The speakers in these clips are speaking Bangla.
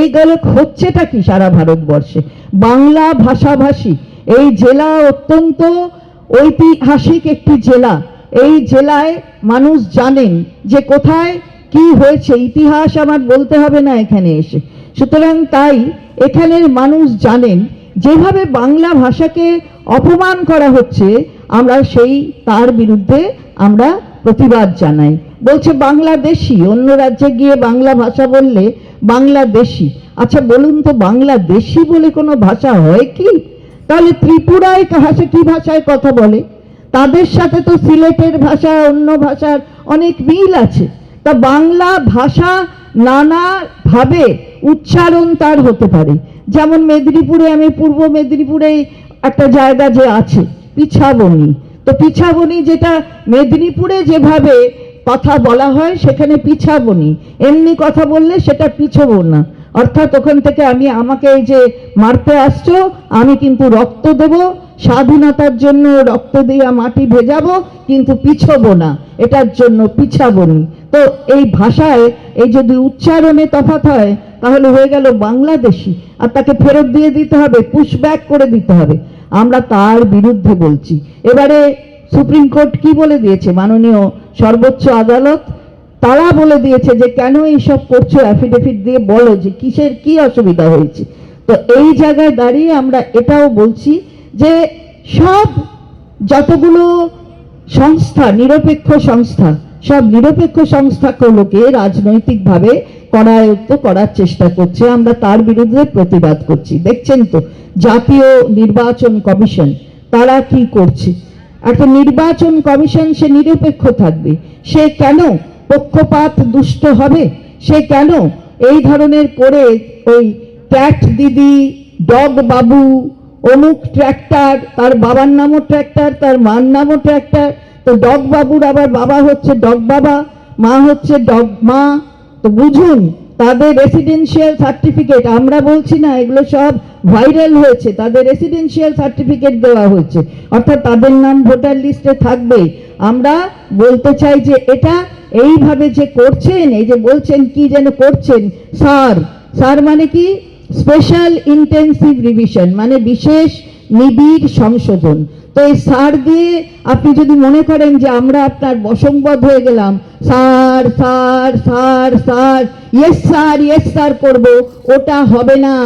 এই গেল হচ্ছেটা কি সারা ভারতবর্ষে? বাংলা ভাষাভাষী, এই জেলা অত্যন্ত ঐতিহাসিক একটি জেলা। এই জেলায় মানুষ জানেন যে কোথায় কি হয়েছে, ইতিহাস আমার বলতে হবে না এখানে এসে। সুতরাং তাই এখানের মানুষ জানেন যেভাবে বাংলা ভাষাকে অপমান করা হচ্ছে, আমরা সেই তার বিরুদ্ধে আমরা প্রতিবাদ জানাই। বলছে, বাংলাদেশি। অন্য রাজ্যে গিয়ে বাংলা ভাষা বললে, বাংলাদেশি। আচ্ছা বলুন তো, বাংলাদেশি বলে কোনো ভাষা হয় কি? তাহলে ত্রিপুরায় কাহাসে কি ভাষায় কথা বলে? তাদের সাথে তো সিলেটের ভাষা, অন্য ভাষার অনেক মিল আছে। তা বাংলা ভাষা নানাভাবে উচ্চারণ তার হতে পারে। যেমন মেদিনীপুরে আমি পূর্ব মেদিনীপুরে একটা জায়গা যে আছে, পিছাবনি। তো পিছাবনি যেটা মেদিনীপুরে যেভাবে কথা বলা হয়, সেখানে পিছাবনি। এমনি কথা বললে সেটা পিছবো না। অর্থাৎ ওখান থেকে আমি, আমাকে এই যে মারতে আসছো, আমি কিন্তু রক্ত দেব, স্বাধীনতার জন্য রক্ত দিয়া মাটি ভেজাবো, কিন্তু পিছবো না। এটার জন্য পিছাবনি। তো এই ভাষায়, এই যদি উচ্চারণে তফাৎ হয়, তাহলে হয়ে গেল বাংলাদেশি। আর তাকে ফেরত দিয়ে দিতে হবে পুশব্যাক করে দিতে হবে। আমরা তার বিরুদ্ধে বলছি। এবারে সুপ্রিম কোর্ট কি বলে দিয়েছে? মাননীয় সর্বোচ্চ আদালত তারা বলে দিয়েছে যে, কেন এইসব করছ? অ্যাফিডেভিট দিয়ে বলো যে কিসের কি অসুবিধা হয়েছে? তো এই জায়গায় দাঁড়িয়ে আমরা এটাও বলছি যে, সব যতগুলো সংস্থা, নিরপেক্ষ সংস্থা সব নিরপেক্ষ সংস্থাগুলোকে রাজনৈতিকভাবে করায়ত্ত করার চেষ্টা করছে। আমরা তার বিরুদ্ধে প্রতিবাদ করছি। দেখছেন তো, জাতীয় নির্বাচন কমিশন, তারা কি করছে? একটা নির্বাচন কমিশন, সে নিরপেক্ষ থাকবে। সে কেন পক্ষপাত দুষ্ট হবে? সে কেন এই ধরনের করে ওই ক্যাট দিদি, ডগ বাবু, অমুক ট্র্যাক্টর, তার বাবার নামও ট্র্যাক্টর, তার মার নামও ট্র্যাক্টর তো ডগ বাবুর আবার বাবা হচ্ছে ডগ বাবা, মা হচ্ছে ডগ মা। তো বুঝুন, তাদের রেসিডেন্সিয়াল সার্টিফিকেট আমরা বলছি না, এগুলো সব ভাইরাল হয়েছে, তাদের রেসিডেন্সিয়াল সার্টিফিকেট দেওয়া হয়েছে। অর্থাৎ তাদের নাম ভোটার লিস্টে থাকবে। আমরা বলতে চাই যে এটা এইভাবে যে করছেন, এই যে বলছেন কি যেন করছেন স্যার স্যার মানে কি? স্পেশাল ইন্টেন্সিভ রিভিশন মানে বিশেষ নিবিড় সংশোধন। তো এই সার দিয়ে আপনি যদি মনে করেন যে আমরা আপনার বসংবদ হয়ে গেলাম, সার সার সার সার ইয়েস সার ইয়েস সার করব, ওটা হবে না।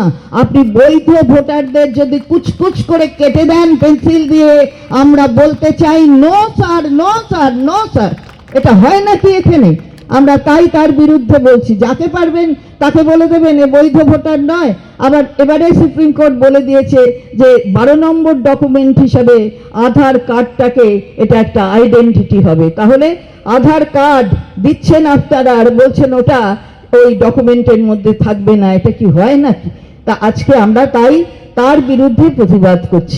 আপনি বৈধ ভোটারদের যদি কুচকুচ করে কেটে দেন পেন্সিল দিয়ে, আমরা বলতে চাই no sir no sir no sir এটা হয় নাকি এখানে? আমরা তাই তার বিরুদ্ধে বলছি। যাকে পারবেন তাকে বলে দেবেন, এ বৈধ ভোটার নয়। আবার এবারে সুপ্রিম কোর্ট বলে দিয়েছে যে বারো নম্বর ডকুমেন্ট হিসাবে আধার কার্ডটাকে এটা একটা আইডেন্টিটি হবে। তাহলে আধার কার্ড দিচ্ছেন আপনারা আর বলছেন ওটা ওই ডকুমেন্টের মধ্যে থাকবে না, এটা কি হয় নাকি? তা আজকে আমরা তাই তার বিরুদ্ধে প্রতিবাদ করছি।